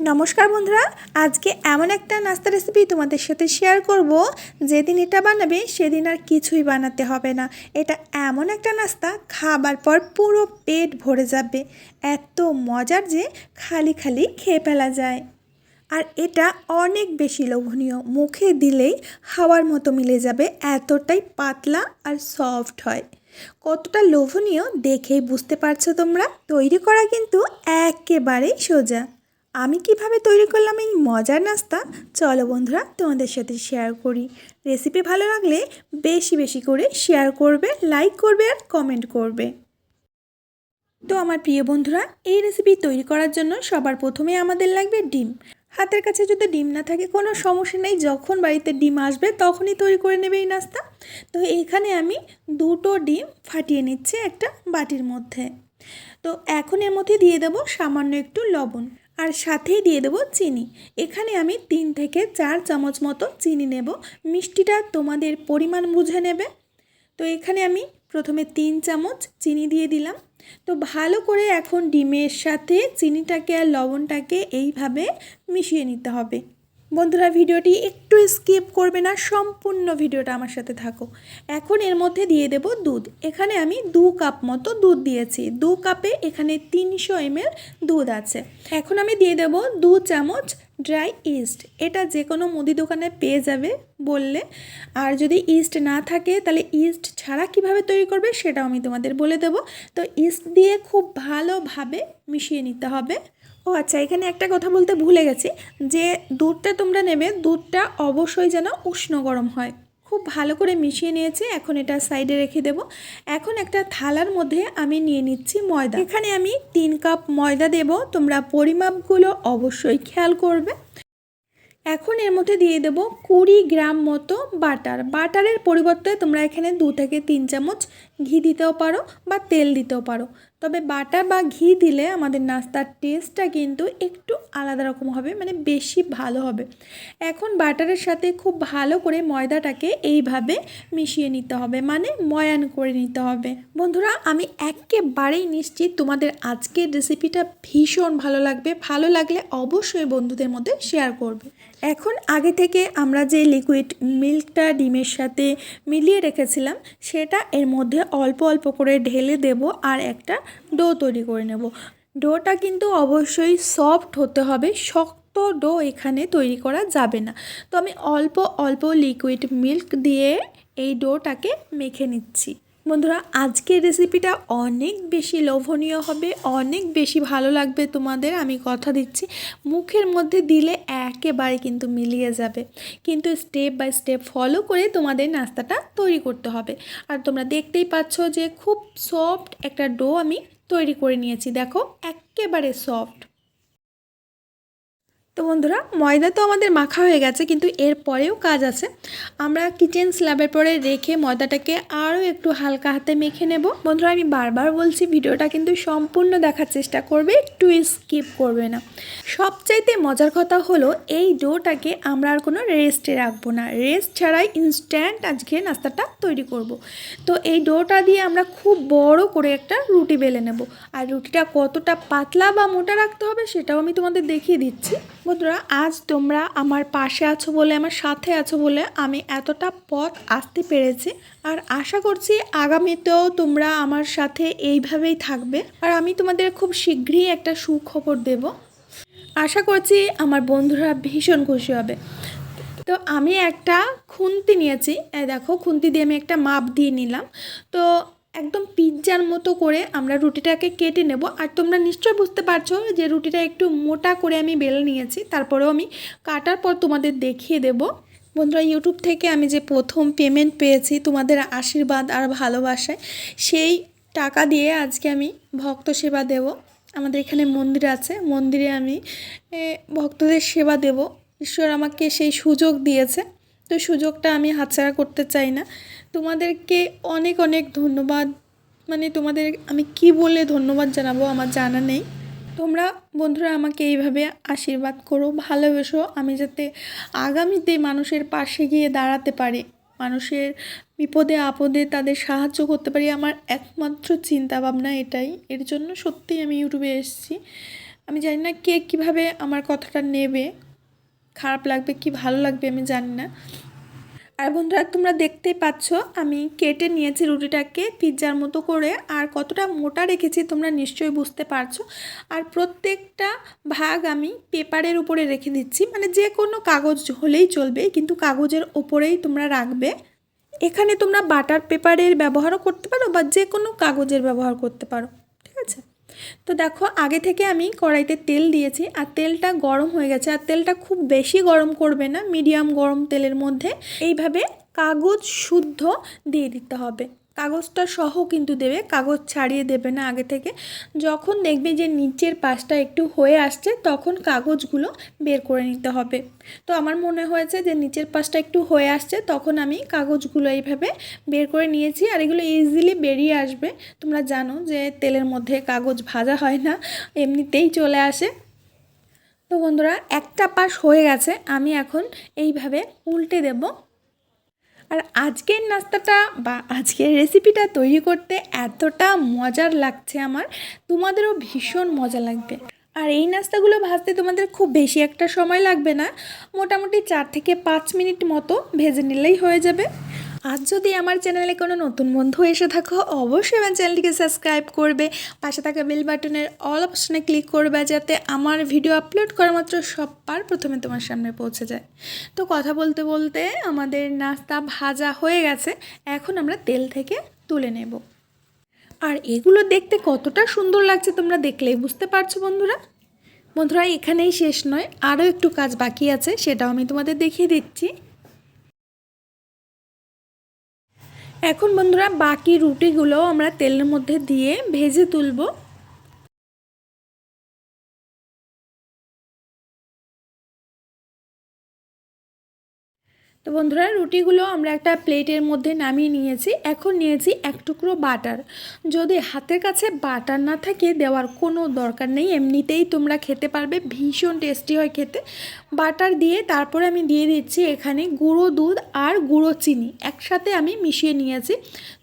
নমস্কার বন্ধুরা, আজকে এমন একটা নাস্তা রেসিপি তোমাদের সাথে শেয়ার করব, যেদিন এটা বানাবে সেদিন আর কিছুই বানাতে হবে না। এটা এমন একটা নাস্তা, খাবার পর পুরো পেট ভরে যাবে, এত মজার যে খালি খালি খেয়ে ফেলা যায়। আর এটা অনেক বেশি লোভনীয়, মুখে দিলেই হাওয়ার মতো মিলে যাবে, এতটাই পাতলা আর সফট হয়। কতটা লোভনীয় দেখেই বুঝতে পারছ তোমরা? তৈরি করা কিন্তু একেবারেই সোজা। আমি কীভাবে তৈরি করলাম এই মজার নাস্তা? চলো বন্ধুরা, তোমাদের সাথে শেয়ার করি। রেসিপি ভালো লাগলে বেশি বেশি করে শেয়ার করবে লাইক করবে আর কমেন্ট করবে। তো আমার প্রিয় বন্ধুরা, এই রেসিপি তৈরি করার জন্য সবার প্রথমে আমাদের লাগবে ডিম। হাতের কাছে যদি ডিম না থাকে, কোনো সমস্যা নেই, যখন বাড়িতে ডিম আসবে, তখনই তৈরি করে নেবে এই নাস্তা। তো এখানে আমি দুটো ডিম ফাটিয়ে নিচ্ছি একটা বাটির মধ্যে। তো এখন এর মধ্যে দিয়ে দেবো সামান্য একটু লবণ। আর সাথেই দিয়ে দেবো চিনি। এখানে আমি তিন থেকে চার চামচ মতো চিনি নেব। মিষ্টিটা তোমাদের পরিমাণ বুঝে নেবে। তো এখানে আমি প্রথমে তিন চামচ চিনি দিয়ে দিলাম। তো ভালো করে এখন ডিমের সাথে চিনিটাকে আর লবণটাকে এইভাবে মিশিয়ে নিতে হবে। বন্ধুরা, ভিডিওটি একটু স্কিপ করবে না, সম্পূর্ণ ভিডিওটা আমার সাথে থাকো। এখন এর মধ্যে দিয়ে দেব দুধ। এখানে আমি দু কাপ মতো দুধ দিয়েছি। দু কাপে এখানে তিনশো এমএল দুধ আছে। এখন আমি দিয়ে দেব দু চামচ ড্রাই ইস্ট। এটা যে কোনো মুদি দোকানে পেয়ে যাবে বললে। আর যদি ইস্ট না থাকে, তাহলে ইস্ট ছাড়া কীভাবে তৈরি করবে সেটাও আমি তোমাদের বলে দেব। তো ইস্ট দিয়ে খুব ভালোভাবে মিশিয়ে নিতে হবে। ও আচ্ছা এখানে একটা কথা বলতে ভুলে গেছি যে দুধটা তোমরা নেবে, দুধটা অবশ্যই যেন উষ্ণ গরম হয়। খুব ভালো করে মিশিয়ে নিয়েছি, এখন এটা সাইডে রেখে দেব। এখন একটা থালার মধ্যে আমি নিয়ে নিচ্ছি ময়দা। এখানে আমি তিন কাপ ময়দা দেব, তোমরা পরিমাপগুলো অবশ্যই খেয়াল করবে। এখন এর মধ্যে দিয়ে দেব কুড়ি গ্রাম মতো বাটার। বাটারের পরিবর্তে তোমরা এখানে দু থেকে তিন চামচ ঘি দিতেও পারো বা তেল দিতেও পারো। তবে বাটার বা ঘি দিলে আমাদের নাস্তার টেস্টটা কিন্তু একটু আলাদা রকম হবে মানে বেশি ভালো হবে। এখন বাটারের সাথে খুব ভালো করে ময়দাটাকে এইভাবে মিশিয়ে নিতে হবে মানে ময়ান করে নিতে হবে। বন্ধুরা, আমি একেবারেই নিশ্চিত তোমাদের আজকের রেসিপিটা ভীষণ ভালো লাগবে। ভালো লাগলে অবশ্যই বন্ধুদের মধ্যে শেয়ার করবে। এখন আগে থেকে আমরা যে লিকুইড মিল্কটা ডিমের সাথে মিলিয়ে রেখেছিলাম, সেটা এর মধ্যে অল্প অল্প করে ঢেলে দেব আর একটা ডো তৈরি করে নেব। ডোটা কিন্তু অবশ্যই সফট হতে হবে, শক্ত ডো এখানে তৈরি করা যাবে না। তো আমি অল্প অল্প লিকুইড মিল্ক দিয়ে এই ডোটাকে মেখে নিচ্ছি। বন্ধুরা, আজকের রেসিপিটা অনেক বেশি লোভনীয় হবে, অনেক বেশি ভালো লাগবে তোমাদের, আমি কথা দিচ্ছি। মুখের মধ্যে দিলে একেবারে কিন্তু মিলিয়ে যাবে। কিন্তু স্টেপ বাই স্টেপ ফলো করে তোমাদের নাস্তাটা তৈরি করতে হবে। আর তোমরা দেখতেই পাচ্ছ যে খুব সফট একটা ডো আমি তৈরি করে নিয়েছি। দেখো, একেবারে সফট তো বন্ধুরা, ময়দা তো আমাদের মাখা হয়ে গেছে, কিন্তু এর পরেও কাজ আছে। আমরা কিচেন স্ল্যাবের পরে রেখে ময়দাটাকে আরও একটু হালকা হাতে মেখে নেব। বন্ধুরা, আমি বারবার বলছি, ভিডিওটা কিন্তু সম্পূর্ণ দেখার চেষ্টা করবে, একটু স্কিপ করবে না। সবচাইতে মজার কথা হলো, এই ডোটাকে আমরা আর কোনো রেস্টে রাখব না। রেস্ট ছাড়াই ইনস্ট্যান্ট আজকে নাস্তাটা তৈরি করব। তো এই ডোটা দিয়ে আমরা খুব বড় করে একটা রুটি বেলে নেব। আর রুটিটা কতটা পাতলা বা মোটা রাখতে হবে, সেটাও আমি তোমাদের দেখিয়ে দিচ্ছি। বন্ধুরা, আজ তোমরা আমার পাশে আছো বলে, আমার সাথে আছো বলে আমি এতটা পথ আসতে পেরেছি। আর আশা করছি আগামীতেও তোমরা আমার সাথে এইভাবেই থাকবে। আর আমি তোমাদের খুব শীঘ্রই একটা সুখবর দেব। আশা করছি আমার বন্ধুরা ভীষণ খুশি হবে। তো আমি একটা খুন্তি নিয়েছি। দেখো, খুন্তি দিয়ে আমি একটা মাপ দিয়ে নিলাম। তো একদম পিৎজার মতো করে আমরা রুটিটাকে কেটে নেব। আর তোমরা নিশ্চয়ই বুঝতে পারছ যে রুটিটা একটু মোটা করে আমি বেলে নিয়েছি। তারপরেও আমি কাটার পর তোমাদের দেখিয়ে দেব। বন্ধুরা ইউটিউব থেকে আমি যে প্রথম পেমেন্ট পেয়েছি তোমাদের আশীর্বাদ আর ভালোবাসায়, সেই টাকা দিয়ে আজকে আমি ভক্ত সেবা দেব। আমাদের এখানে মন্দির আছে। মন্দিরে আমি ভক্তদের সেবা দেব। ঈশ্বর আমাকে সেই সুযোগ দিয়েছে। তো সুযোগটা আমি হাতছাড়া করতে চাই না। তোমাদেরকে অনেক অনেক ধন্যবাদ। মানে তোমাদের আমি কি বলে ধন্যবাদ জানাব আমার জানা নেই। তোমরা বন্ধুরা আমাকে এইভাবে আশীর্বাদ করো, ভালোবেসো। আমি যাতে আগামীতে মানুষের পাশে গিয়ে দাঁড়াতে পারি, মানুষের বিপদে, আপদে তাদের সাহায্য করতে পারি, আমার একমাত্র চিন্তা ভাবনা এটাই। এর জন্য সত্যিই আমি ইউটিউবে এসেছি। আমি জানি না কে কীভাবে আমার কথাটা নেবে। খারাপ লাগবে কি ভালো লাগবে আমি জানি না। আর বন্ধুরা, তোমরা দেখতেই পাচ্ছ, আমি কেটে নিয়েছি রুটিটাকে পিৎজার মতো করে, আর কতটা মোটা রেখেছি তোমরা নিশ্চয়ই বুঝতে পারছ। আর প্রত্যেকটা ভাগ আমি পেপারের উপরে রেখে দিচ্ছি মানে যে কোনো কাগজ হলেই চলবে, কিন্তু কাগজের ওপরেই তোমরা রাখবে। এখানে তোমরা বাটার পেপারের ব্যবহারও করতে পারো বা যে কোনো কাগজের ব্যবহার করতে পারো। তো দেখো, আগে থেকে আমি কড়াইতে তেল দিয়েছি আর তেলটা গরম হয়ে গেছে। আর তেলটা খুব বেশি গরম করবে না, মিডিয়াম গরম তেলের মধ্যে। এইভাবে কাগজ শুদ্ধ দিয়ে দিতে হবে। কাগজটা সহ কিন্তু দেবে, কাগজ ছাড়িয়ে দেবে না আগে থেকে। যখন দেখবে যে নিচের পাশটা একটু হয়ে আসছে, তখন কাগজগুলো বের করে নিতে হবে। তো আমার মনে হয়েছে যে নিচের পাশটা একটু হয়ে আসছে, তখন আমি কাগজগুলো এইভাবে বের করে নিয়েছি আর এগুলো ইজিলি বেরিয়ে আসবে। তোমরা জানো যে তেলের মধ্যে কাগজ ভাজা হয় না, এমনিতেই চলে আসে। তো বন্ধুরা, একটা পাশ হয়ে গেছে, আমি এখন এইভাবে উল্টে দেবো। আর আজকের নাস্তাটা বা আজকের রেসিপিটা তৈরি করতে এতটা মজার লাগছে আমার, তোমাদেরও ভীষণ মজা লাগবে। আর এই নাস্তাগুলো ভাজতে তোমাদের খুব বেশি একটা সময় লাগবে না, মোটামুটি চার থেকে পাঁচ মিনিট মতো ভেজে নিলেই হয়ে যাবে। আজ যদি আমার চ্যানেলে কোনো নতুন বন্ধু এসে থাকো, অবশ্যই আমার চ্যানেলটিকে সাবস্ক্রাইব করবে। পাশে থাকা বেল বাটনের অল অপশনে ক্লিক করবে যাতে আমার ভিডিও আপলোড করা মাত্র সবার প্রথমে তোমার সামনে পৌঁছে যায়। তো কথা বলতে বলতে আমাদের নাস্তা ভাজা হয়ে গেছে। এখন আমরা তেল থেকে তুলে নেব। আর এগুলো দেখতে কতটা সুন্দর লাগছে তোমরা দেখলেই বুঝতে পারছ বন্ধুরা। বন্ধুরা, এখানেই শেষ নয়, আরও একটু কাজ বাকি আছে, সেটাও আমি তোমাদের দেখিয়ে দিচ্ছি। এখন বন্ধুরা বাকি রুটিগুলো আমরা তেলের মধ্যে দিয়ে ভেজে তুলব। তো বন্ধুরা, রুটিগুলো আমরা একটা প্লেটের মধ্যে নামিয়ে নিয়েছি। এখন নিয়েছি এক টুকরো বাটার। যদি হাতের কাছে বাটার না থাকে, দেওয়ার কোনো দরকার নেই। এমনিতেই তোমরা খেতে পারবে, ভীষণ টেস্টি হয় খেতে। বাটার দিয়ে তারপরে আমি দিয়ে দিচ্ছি এখানে গুঁড়ো দুধ আর গুঁড়ো চিনি। একসাথে আমি মিশিয়ে নিয়েছি।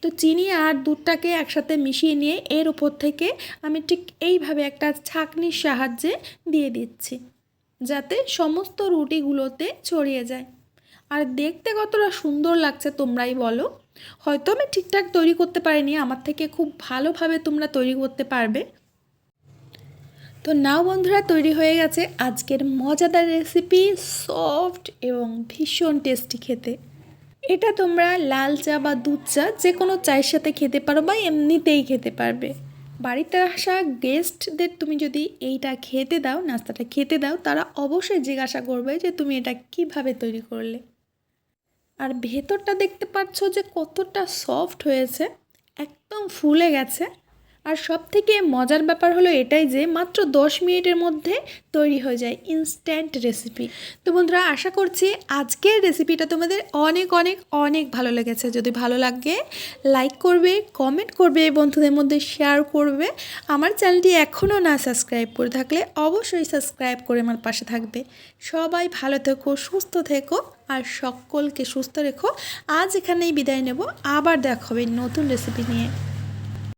তো চিনি আর দুধটাকে একসাথে মিশিয়ে নিয়ে এর উপর থেকে আমি ঠিক এইভাবে একটা ছাঁকনির সাহায্যে দিয়ে দিচ্ছি। যাতে সমস্ত রুটিগুলোতে ছড়িয়ে যায়। আর দেখতে কতটা সুন্দর লাগছে তোমরাই বলো। হয়তো আমি ঠিকঠাক তৈরি করতে পারিনি, আমার থেকে খুব ভালোভাবে তোমরা তৈরি করতে পারবে। তো নাও বন্ধুরা, তৈরি হয়ে গেছে আজকের মজাদার রেসিপি সফট এবং ভীষণ টেস্টি খেতে। এটা তোমরা লাল চা বা দুধ চা যে কোনো চায়ের সাথে খেতে পারো বা এমনিতেই খেতে পারবে। বাড়িতে আসা গেস্টদের তুমি যদি এইটা খেতে দাও, নাস্তাটা খেতে দাও, তারা অবশ্যই জিজ্ঞাসা করবে যে তুমি এটা কীভাবে তৈরি করলে। আর ভেতরটা দেখতে পাচ্ছ যে কতটা সফট হয়েছে একদম ফুলে গেছে। আর সব থেকে মজার ব্যাপার হলো এটাই যে মাত্র দশ মিনিটের মধ্যে তৈরি হয়ে যায় ইনস্ট্যান্ট রেসিপি তো বন্ধুরা, আশা করছি আজকের রেসিপিটা তোমাদের অনেক অনেক অনেক ভালো লেগেছে। যদি ভালো লাগে লাইক করবে কমেন্ট করবে, বন্ধুদের মধ্যে শেয়ার করবে। আমার চ্যানেলটি এখনও না সাবস্ক্রাইব করে থাকলে অবশ্যই সাবস্ক্রাইব করে আমার পাশে থাকবে। সবাই ভালো থেকো, সুস্থ থেকো, আর সকলকে সুস্থ রেখো। আজ এখানেই বিদায় নেব। আবার দেখাবে নতুন রেসিপি নিয়ে।